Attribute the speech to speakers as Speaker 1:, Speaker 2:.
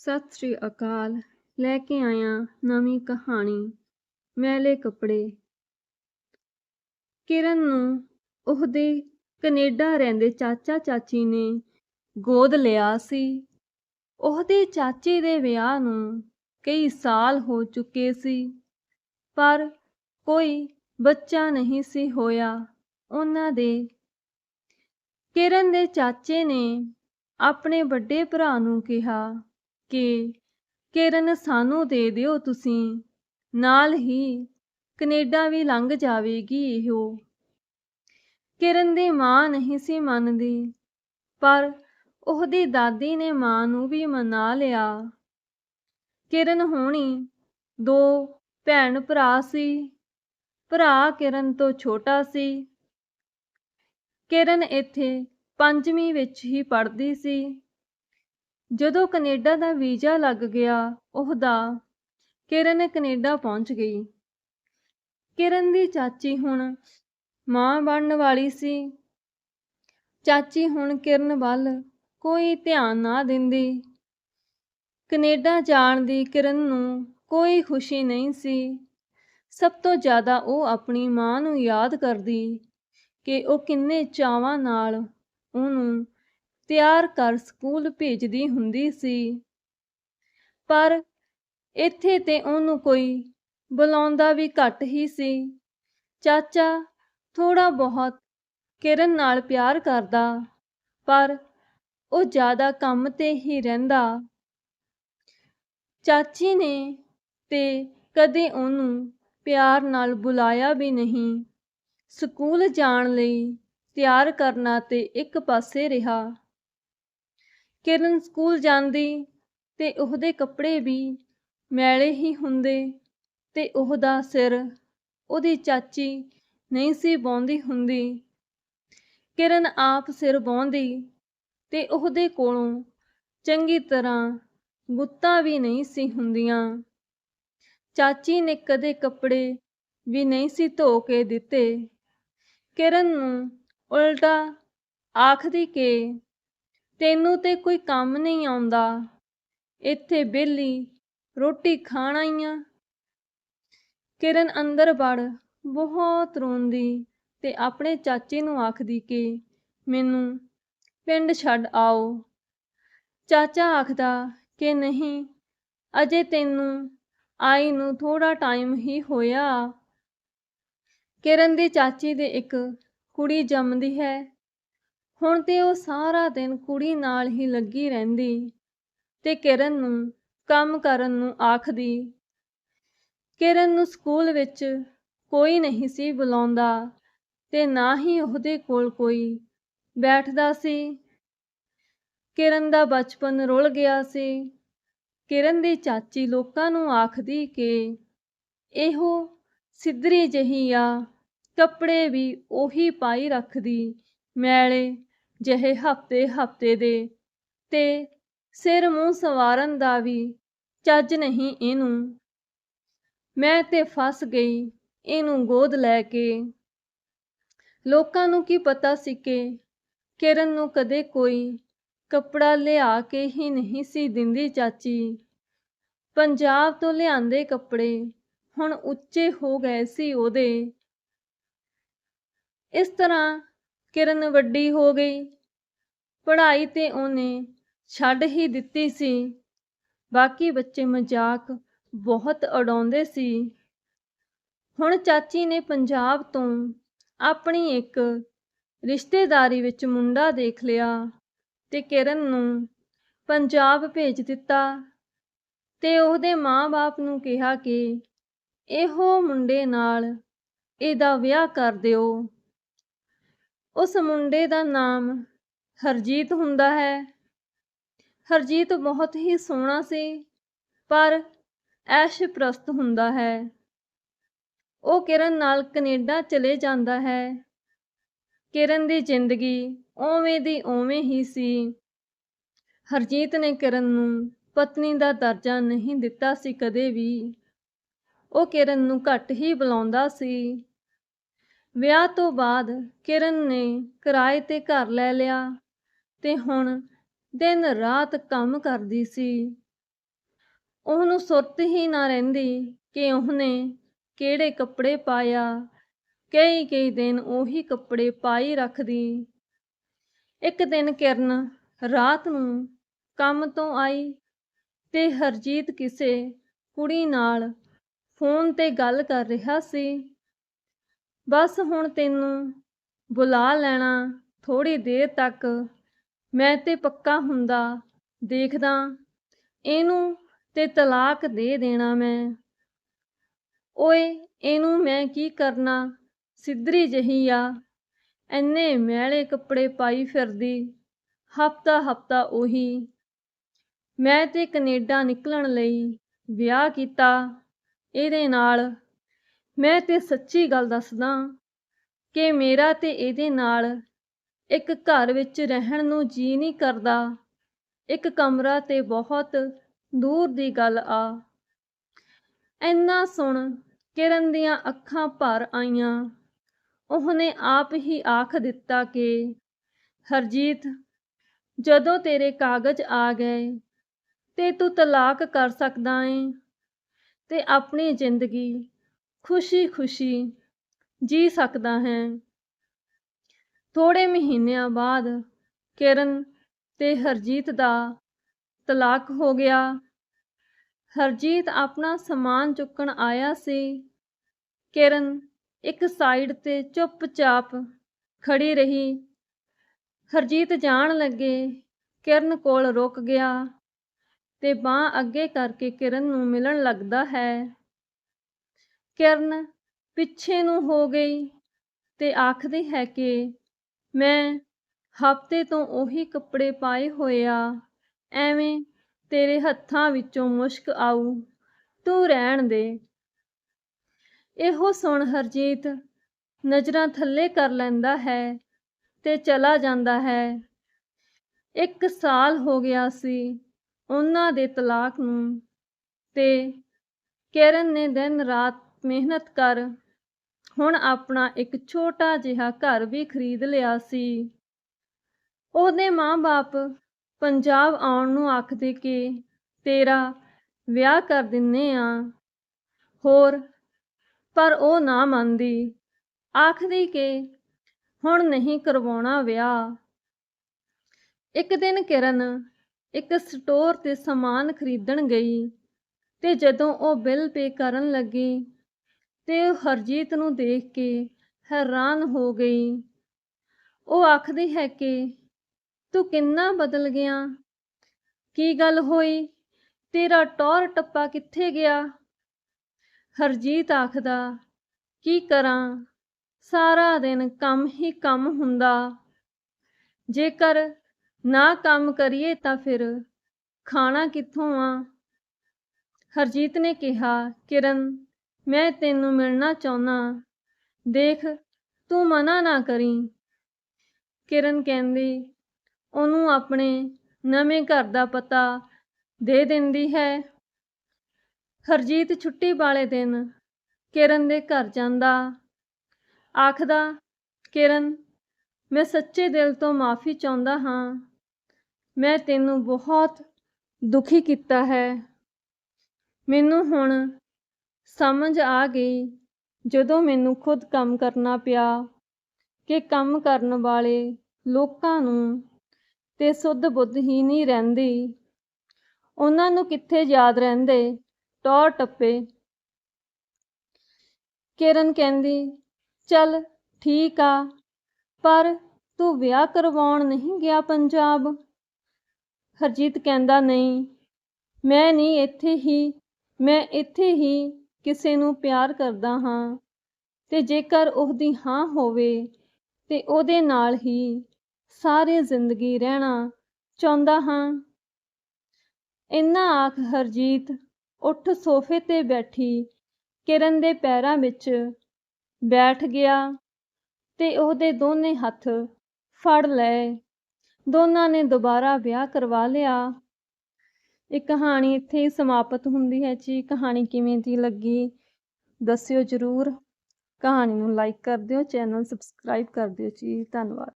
Speaker 1: ਸਤਿ ਸ੍ਰੀ ਅਕਾਲ। ਲੈ ਕੇ ਆਇਆ ਨਵੀਂ ਕਹਾਣੀ, ਮੈਲੇ ਕੱਪੜੇ। ਕਿਰਨ ਨੂੰ ਉਹਦੇ ਕੈਨੇਡਾ ਰਹਿੰਦੇ ਚਾਚਾ ਚਾਚੀ ਨੇ ਗੋਦ ਲਿਆ ਸੀ। ਉਹਦੇ ਚਾਚੇ ਦੇ ਵਿਆਹ ਨੂੰ ਕਈ ਸਾਲ ਹੋ ਚੁੱਕੇ ਸੀ, ਪਰ ਕੋਈ ਬੱਚਾ ਨਹੀਂ ਸੀ ਹੋਇਆ ਉਹਨਾਂ ਦੇ। ਕਿਰਨ ਦੇ ਚਾਚੇ ਨੇ ਆਪਣੇ ਵੱਡੇ ਭਰਾ ਨੂੰ ਕਿਹਾ ਕਿ ਕਿਰਨ ਸਾਨੂੰ ਦੇ ਦਿਓ ਤੁਸੀਂ। ਨਾਲ ਹੀ ਕੈਨੇਡਾ ਵੀ ਲੰਘ ਜਾਵੇਗੀ ਇਹੋ। ਕਿਰਨ ਦੀ ਮਾਂ ਨਹੀਂ ਸੀ ਮੰਨਦੀ, ਪਰ ਉਹਦੀ ਦਾਦੀ ਨੇ ਮਾਂ ਨੂੰ ਵੀ ਮਨਾ ਲਿਆ। ਕਿਰਨ ਹੋਣੀ ਦੋ ਭੈਣ ਭਰਾ ਸੀ। ਭਰਾ ਕਿਰਨ ਤੋਂ ਛੋਟਾ ਸੀ। ਕਿਰਨ ਇੱਥੇ ਪੰਜਵੀਂ ਵਿੱਚ ਹੀ ਪੜ੍ਹਦੀ ਸੀ। ਜਦੋਂ ਕੈਨੇਡਾ ਦਾ ਵੀਜ਼ਾ ਲੱਗ ਗਿਆ ਉਹਦਾ ਕਿਰਨ ਕੈਨੇਡਾ ਪਹੁੰਚ ਗਈ। ਕਿਰਨ ਦੀ ਚਾਚੀ ਹੁਣ ਮਾਂ ਬਣਨ ਵਾਲੀ ਸੀ। ਚਾਚੀ ਹੁਣ ਕਿਰਨ ਵੱਲ ਕੋਈ ਧਿਆਨ ਨਾ ਦਿੰਦੀ। ਕੈਨੇਡਾ ਜਾਣ ਦੀ ਕਿਰਨ ਨੂੰ ਕੋਈ ਖੁਸ਼ੀ ਨਹੀਂ ਸੀ। ਸਭ ਤੋਂ ਜ਼ਿਆਦਾ ਉਹ ਆਪਣੀ ਮਾਂ ਨੂੰ ਯਾਦ ਕਰਦੀ ਕਿ ਉਹ ਕਿੰਨੇ ਚਾਵਾਂ ਨਾਲ ਉਹਨੂੰ ਤਿਆਰ ਕਰ ਸਕੂਲ ਭੇਜਦੀ ਹੁੰਦੀ ਸੀ। ਪਰ ਇੱਥੇ ਤੇ ਉਹਨੂੰ ਕੋਈ ਬੁਲਾਉਂਦਾ ਵੀ ਘੱਟ ਹੀ ਸੀ। ਚਾਚਾ ਥੋੜਾ ਬਹੁਤ ਕਿਰਨ ਨਾਲ ਪਿਆਰ ਕਰਦਾ, ਪਰ ਉਹ ਜ਼ਿਆਦਾ ਕੰਮ ਤੇ ਹੀ ਰਹਿੰਦਾ। ਚਾਚੀ ਨੇ ਤੇ ਕਦੇ ਉਹਨੂੰ ਪਿਆਰ ਨਾਲ ਬੁਲਾਇਆ ਵੀ ਨਹੀਂ। ਸਕੂਲ ਜਾਣ ਲਈ ਤਿਆਰ ਕਰਨਾ ਤੇ ਇੱਕ ਪਾਸੇ ਰਿਹਾ। ਕਿਰਨ ਸਕੂਲ ਜਾਂਦੀ ਤੇ ਉਹਦੇ ਕੱਪੜੇ ਵੀ ਮੈਲੇ ਹੀ ਹੁੰਦੇ ਤੇ ਉਹਦਾ ਸਿਰ ਉਹਦੀ ਚਾਚੀ ਨਹੀਂ ਸੀ ਬਾਉਂਦੀ ਹੁੰਦੀ। ਕਿਰਨ ਆਪ ਸਿਰ ਬਾਉਂਦੀ ਤੇ ਉਹਦੇ ਕੋਲੋਂ ਚੰਗੀ ਤਰ੍ਹਾਂ ਗੁੱਤਾਂ ਵੀ ਨਹੀਂ ਸੀ ਹੁੰਦੀਆਂ। ਚਾਚੀ ਨੇ ਕਦੇ ਕੱਪੜੇ ਵੀ ਨਹੀਂ ਸੀ ਧੋ ਕੇ ਦਿੱਤੇ। ਕਿਰਨ ਨੂੰ ਉਲਟਾ ਆਖਦੀ ਕਿ ਤੈਨੂੰ ਤੇ ਕੋਈ ਕੰਮ ਨਹੀਂ ਆਉਂਦਾ। ਇੱਥੇ ਬੇਲੀ ਰੋਟੀ ਖਾਣ ਆ ਕਿਰਨ ਅੰਦਰ ਵੜ, ਬਹੁਤ ਰੋਂਦੀ ਤੇ ਆਪਣੇ ਚਾਚੇ ਨੂੰ ਆਖਦੀ ਕਿ ਮੈਨੂੰ ਪਿੰਡ ਛੱਡ ਆਓ। ਚਾਚਾ ਆਖਦਾ ਕਿ ਨਹੀਂ, ਅਜੇ ਤੈਨੂੰ ਆਈ ਨੂੰ ਥੋੜਾ ਟਾਈਮ ਹੀ ਹੋਇਆ। ਕਿਰਨ ਦੀ ਚਾਚੀ ਦੇ ਇੱਕ ਕੁੜੀ ਜੰਮਦੀ ਹੈ। ਹੁਣ ਤੇ ਉਹ ਸਾਰਾ ਦਿਨ ਕੁੜੀ ਨਾਲ ਹੀ ਲੱਗੀ ਰਹਿੰਦੀ ਤੇ ਕਿਰਨ ਨੂੰ ਕੰਮ ਕਰਨ ਨੂੰ ਆਖਦੀ। ਕਿਰਨ ਨੂੰ ਸਕੂਲ ਵਿੱਚ ਕੋਈ ਨਹੀਂ ਸੀ ਬੁਲਾਉਂਦਾ ਤੇ ਨਾ ਹੀ ਉਹਦੇ ਕੋਲ ਕੋਈ ਬੈਠਦਾ ਸੀ। ਕਿਰਨ ਦਾ ਬਚਪਨ ਰੁਲ ਗਿਆ ਸੀ। ਕਿਰਨ ਦੀ ਚਾਚੀ ਲੋਕਾਂ ਨੂੰ ਆਖਦੀ ਕਿ ਇਹੋ ਸਿੱਧਰੀ ਜਹੀ ਆ, ਕੱਪੜੇ ਵੀ ਉਹੀ ਪਾਈ ਰੱਖਦੀ, ਮੈਲੇ ਜਿਹੇ ਹਫ਼ਤੇ ਹਫ਼ਤੇ ਦੇ। ਤੇ ਸਿਰ ਮੂੰਹ ਸਵਾਰਨ ਦਾ ਵੀ ਚੱਜ ਨਹੀਂ ਇਹਨੂੰ। ਮੈਂ ਤੇ ਫਸ ਗਈ ਇਹਨੂੰ ਗੋਦ ਲੈ ਕੇ। ਲੋਕਾਂ ਨੂੰ ਕੀ ਪਤਾ ਸੀ ਕਿ ਕਿਰਨ ਨੂੰ ਕਦੇ ਕੋਈ ਕੱਪੜਾ ਲਿਆ ਕੇ ਹੀ ਨਹੀਂ ਸੀ ਦਿੰਦੀ ਚਾਚੀ। ਪੰਜਾਬ ਤੋਂ ਲਿਆਂਦੇ ਕੱਪੜੇ ਹੁਣ ਉੱਚੇ ਹੋ ਗਏ ਸੀ ਉਹਦੇ। ਇਸ ਤਰ੍ਹਾਂ ਕਿਰਨ ਵੱਡੀ ਹੋ ਗਈ। ਪੜ੍ਹਾਈ ਤੇ ਉਹਨੇ ਛੱਡ ਹੀ ਦਿੱਤੀ ਸੀ। ਬਾਕੀ ਬੱਚੇ ਮਜ਼ਾਕ ਬਹੁਤ ਉਡਾਉਂਦੇ ਸੀ। ਹੁਣ ਚਾਚੀ ਨੇ ਪੰਜਾਬ ਤੋਂ ਆਪਣੀ ਇੱਕ ਰਿਸ਼ਤੇਦਾਰੀ ਵਿੱਚ ਮੁੰਡਾ ਦੇਖ ਲਿਆ ਤੇ ਕਿਰਨ ਨੂੰ ਪੰਜਾਬ ਭੇਜ ਦਿੱਤਾ ਤੇ ਉਹਦੇ ਮਾਂ-ਬਾਪ ਨੂੰ ਕਿਹਾ ਕਿ ਇਹੋ ਮੁੰਡੇ ਨਾਲ ਇਹਦਾ ਵਿਆਹ ਕਰ ਦਿਓ। ਉਸ ਮੁੰਡੇ ਦਾ ਨਾਮ ਹਰਜੀਤ ਹੁੰਦਾ ਹੈ। ਹਰਜੀਤ ਬਹੁਤ ਹੀ ਸੋਹਣਾ ਸੀ, ਪਰ ਐਸ਼ ਪ੍ਰਸਤ ਹੁੰਦਾ ਹੈ। ਉਹ ਕਿਰਨ ਨਾਲ ਕੈਨੇਡਾ ਚਲੇ ਜਾਂਦਾ ਹੈ। ਕਿਰਨ ਦੀ ਜ਼ਿੰਦਗੀ ਓਵੇਂ ਦੀ ਓਵੇਂ ਹੀ ਸੀ। ਹਰਜੀਤ ਨੇ ਕਿਰਨ ਨੂੰ ਪਤਨੀ ਦਾ ਦਰਜਾ ਨਹੀਂ ਦਿੱਤਾ ਸੀ ਕਦੇ ਵੀ। ਉਹ ਕਿਰਨ ਨੂੰ ਘੱਟ ਹੀ ਬੁਲਾਉਂਦਾ ਸੀ। ਵਿਆਹ ਤੋਂ ਬਾਅਦ ਕਿਰਨ ਨੇ ਕਿਰਾਏ ਤੇ ਘਰ ਲੈ ਲਿਆ ਤੇ ਹੁਣ ਦਿਨ ਰਾਤ ਕੰਮ ਕਰਦੀ ਸੀ। ਉਹਨੂੰ ਸੁਰਤ ਹੀ ਨਾ ਰਹਿੰਦੀ ਕਿ ਉਹਨੇ ਕਿਹੜੇ ਕੱਪੜੇ ਪਾਇਆ। ਕਈ ਕਈ ਦਿਨ ਉਹੀ ਕੱਪੜੇ ਪਾਈ ਰੱਖਦੀ। ਇੱਕ ਦਿਨ ਕਿਰਨ ਰਾਤ ਨੂੰ ਕੰਮ ਤੋਂ ਆਈ ਤੇ ਹਰਜੀਤ ਕਿਸੇ ਕੁੜੀ ਨਾਲ ਫੋਨ ਤੇ ਗੱਲ ਕਰ ਰਿਹਾ ਸੀ। ਬਸ ਹੁਣ ਤੈਨੂੰ ਬੁਲਾ ਲੈਣਾ ਥੋੜੀ ਦੇਰ ਤੱਕ। ਮੈਂ ਤੇ ਪੱਕਾ ਹੁੰਦਾ ਦੇਖਦਾ, ਇਹਨੂੰ ਤੇ ਤਲਾਕ ਦੇ ਦੇਣਾ ਮੈਂ। ਓਏ, ਇਹਨੂੰ ਮੈਂ ਕੀ ਕਰਨਾ? ਸਿੱਧਰੀ ਜਹੀ ਆ। ਐਨੇ ਮੈਲੇ ਕੱਪੜੇ ਪਾਈ ਫਿਰਦੀ, ਹਫਤਾ ਹਫਤਾ ਉਹੀ। ਮੈਂ ਤੇ ਕੈਨੇਡਾ ਨਿਕਲਣ ਲਈ ਵਿਆਹ ਕੀਤਾ, ਇਹਦੇ ਨਾਲ ਮੈਂ ਤੇ ਸੱਚੀ ਗੱਲ ਦੱਸਦਾ ਕਿ ਮੇਰਾ ਤੇ ਇਹਦੇ ਨਾਲ ਇੱਕ ਘਰ ਵਿੱਚ ਰਹਿਣ ਨੂੰ ਜੀ ਨਹੀਂ ਕਰਦਾ। ਇੱਕ ਕਮਰਾ ਤੇ ਬਹੁਤ ਦੂਰ ਦੀ ਗੱਲ ਆ। ਇੰਨਾ ਸੁਣ ਕਿਰਨ ਦੀਆਂ ਅੱਖਾਂ ਭਰ ਆਈਆਂ। ਉਹਨੇ ਆਪ ਹੀ ਆਖ ਦਿੱਤਾ ਕਿ, ਹਰਜੀਤ, ਜਦੋਂ ਤੇਰੇ ਕਾਗਜ਼ ਆ ਗਏ, ਤੇ ਤੂੰ ਤਲਾਕ ਕਰ ਸਕਦਾ ਏ ਤੇ ਆਪਣੀ ਜ਼ਿੰਦਗੀ ਖੁਸ਼ੀ-ਖੁਸ਼ੀ ਜੀ ਸਕਦਾ ਹੈ। ਥੋੜੇ ਮਹੀਨਿਆਂ ਬਾਅਦ ਕਿਰਨ ਤੇ ਹਰਜੀਤ ਦਾ ਤਲਾਕ ਹੋ ਗਿਆ। ਹਰਜੀਤ ਆਪਣਾ ਸਮਾਨ ਚੁੱਕਣ ਆਇਆ ਸੀ। ਕਿਰਨ ਇੱਕ ਸਾਈਡ ਤੇ ਚੁੱਪਚਾਪ ਖੜੀ ਰਹੀ। ਹਰਜੀਤ ਜਾਣ ਲੱਗੇ। ਕਿਰਨ ਕੋਲ ਰੁਕ ਗਿਆ ਤੇ ਬਾਹ ਅੱਗੇ ਕਰਕੇ ਕਿਰਨ ਨੂੰ ਮਿਲਣ ਲੱਗਦਾ ਹੈ। ਕਿਰਨ ਪਿੱਛੇ ਨੂੰ ਹੋ ਗਈ ਤੇ ਆਖਦੀ ਹੈ ਕਿ ਮੈਂ ਹਫ਼ਤੇ ਤੋਂ ਉਹੀ ਕੱਪੜੇ ਪਾਏ ਹੋਏ ਆ, ਐਵੇਂ ਤੇਰੇ ਹੱਥਾਂ ਵਿੱਚੋਂ ਮੁਸ਼ਕ ਆਊ, ਤੂੰ ਰਹਿਣ ਦੇ। ਇਹੋ ਸੁਣ ਹਰਜੀਤ ਨਜ਼ਰਾਂ ਥੱਲੇ ਕਰ ਲੈਂਦਾ ਹੈ ਤੇ ਚਲਾ ਜਾਂਦਾ ਹੈ। ਇੱਕ ਸਾਲ ਹੋ ਗਿਆ ਸੀ ਉਹਨਾਂ ਦੇ ਤਲਾਕ ਨੂੰ ਤੇ ਕਿਰਨ ਨੇ ਦਿਨ ਰਾਤ ਮਿਹਨਤ ਕਰ, ਹੁਣ ਆਪਣਾ ਇੱਕ ਛੋਟਾ ਜਿਹਾ ਘਰ ਵੀ ਖਰੀਦ ਲਿਆ ਸੀ। ਉਹਦੇ ਮਾਂ-ਬਾਪ ਪੰਜਾਬ ਆਉਣ ਨੂੰ ਆਖਦੇ ਕਿ, ਤੇਰਾ ਵਿਆਹ ਕਰ ਦਿੰਨੇ ਆ। ਹੋਰ, ਪਰ ਉਹ ਨਾ ਮੰਨਦੀ। ਆਖਦੀ ਕਿ, ਹੁਣ ਨਹੀਂ ਕਰਵਾਉਣਾ ਵਿਆਹ। ਇੱਕ ਦਿਨ ਕਿਰਨ ਇੱਕ ਸਟੋਰ ਤੇ ਸਮਾਨ ਖਰੀਦਣ ਗਈ ਤੇ ਜਦੋਂ ਉਹ ਬਿੱਲ ਪੇ ਕਰਨ ਲੱਗੀ ਤੇ ਹਰਜੀਤ ਨੂੰ ਦੇਖ ਕੇ ਹੈਰਾਨ ਹੋ ਗਈ। ਉਹ ਆਖਦੀ ਹੈ ਕਿ ਤੂੰ ਕਿੰਨਾ ਬਦਲ ਗਿਆ। ਕੀ ਗੱਲ ਹੋਈ? ਤੇਰਾ ਟੌਰ ਟੱਪਾ ਕਿੱਥੇ ਗਿਆ? ਹਰਜੀਤ ਆਖਦਾ, ਕੀ ਕਰਾਂ? ਸਾਰਾ ਦਿਨ ਕੰਮ ਹੀ ਕੰਮ ਹੁੰਦਾ। ਜੇਕਰ ਨਾ ਕੰਮ ਕਰੀਏ ਤਾਂ ਫਿਰ ਖਾਣਾ ਕਿੱਥੋਂ ਆ? ਹਰਜੀਤ ਨੇ ਕਿਹਾ, ਕਿਰਨ ਮੈਂ ਤੈਨੂੰ ਮਿਲਣਾ ਚਾਹੁੰਦਾ ਦੇਖ, ਤੂੰ ਮਨਾ ਨਾ ਕਰੀ। ਕਿਰਨ ਕਹਿੰਦੀ, ਉਹਨੂੰ ਆਪਣੇ ਨਵੇਂ ਘਰ ਦਾ ਪਤਾ ਦੇ ਦਿੰਦੀ ਹੈ। ਹਰਜੀਤ ਛੁੱਟੀ ਵਾਲੇ ਦਿਨ ਕਿਰਨ ਦੇ ਘਰ ਜਾਂਦਾ। ਆਖਦਾ, ਕਿਰਨ, ਮੈਂ ਸੱਚੇ ਦਿਲ ਤੋਂ ਮਾਫੀ ਚਾਹੁੰਦਾ ਹਾਂ। ਮੈਂ ਤੈਨੂੰ ਬਹੁਤ ਦੁਖੀ ਕੀਤਾ ਹੈ। ਮੈਨੂੰ ਹੁਣ ਸਮਝ ਆ ਗਈ ਜਦੋਂ ਮੈਨੂੰ ਖੁਦ ਕੰਮ ਕਰਨਾ ਪਿਆ ਕਿ ਕੰਮ ਕਰਨ ਵਾਲੇ ਲੋਕਾਂ ਨੂੰ ਤੇ ਸੁੱਧ ਬੁੱਧ ਹੀ ਨਹੀਂ ਰਹਿੰਦੀ। ਉਹਨਾਂ ਨੂੰ ਕਿੱਥੇ ਯਾਦ ਰਹਿੰਦੇ? ਟੌਰ ਟੱਪੇ। ਕਿਰਨ ਕਹਿੰਦੀ, ਚੱਲ ਠੀਕ ਆ, ਪਰ ਤੂੰ ਵਿਆਹ ਕਰਵਾਉਣ ਨਹੀਂ ਗਿਆ ਪੰਜਾਬ? ਹਰਜੀਤ ਕਹਿੰਦਾ, ਨਹੀਂ, ਮੈਂ ਨਹੀਂ ਇੱਥੇ ਹੀ, ਮੈਂ ਇੱਥੇ ਹੀ ਕਿਸੇ ਨੂੰ ਪਿਆਰ ਕਰਦਾ ਹਾਂ ਤੇ ਜੇਕਰ ਉਹਦੀ ਹਾਂ ਹੋਵੇ ਤੇ ਉਹਦੇ ਨਾਲ ਹੀ ਸਾਰੇ ਜ਼ਿੰਦਗੀ ਰਹਿਣਾ ਚਾਹੁੰਦਾ ਹਾਂ। ਇੰਨਾ ਆਖ ਹਰਜੀਤ ਉੱਠ ਸੋਫੇ ਤੇ ਬੈਠੀ ਕਿਰਨ ਦੇ ਪੈਰਾਂ ਵਿੱਚ ਬੈਠ ਗਿਆ ਤੇ ਉਹਦੇ ਦੋਨੇ ਹੱਥ ਫੜ ਲਏ। ਦੋਨਾਂ ਨੇ ਦੁਬਾਰਾ ਵਿਆਹ ਕਰਵਾ ਲਿਆ। ਇਹ ਕਹਾਣੀ ਇੱਥੇ ਹੀ ਸਮਾਪਤ ਹੁੰਦੀ ਹੈ ਜੀ। ਕਹਾਣੀ ਕਿਵੇਂ ਦੀ ਲੱਗੀ, ਦੱਸਿਓ ਜ਼ਰੂਰ। ਕਹਾਣੀ ਨੂੰ ਲਾਈਕ ਕਰ ਦਿਓ ਚੈਨਲ ਸਬਸਕ੍ਰਾਈਬ ਕਰ ਦਿਓ ਜੀ। ਧੰਨਵਾਦ।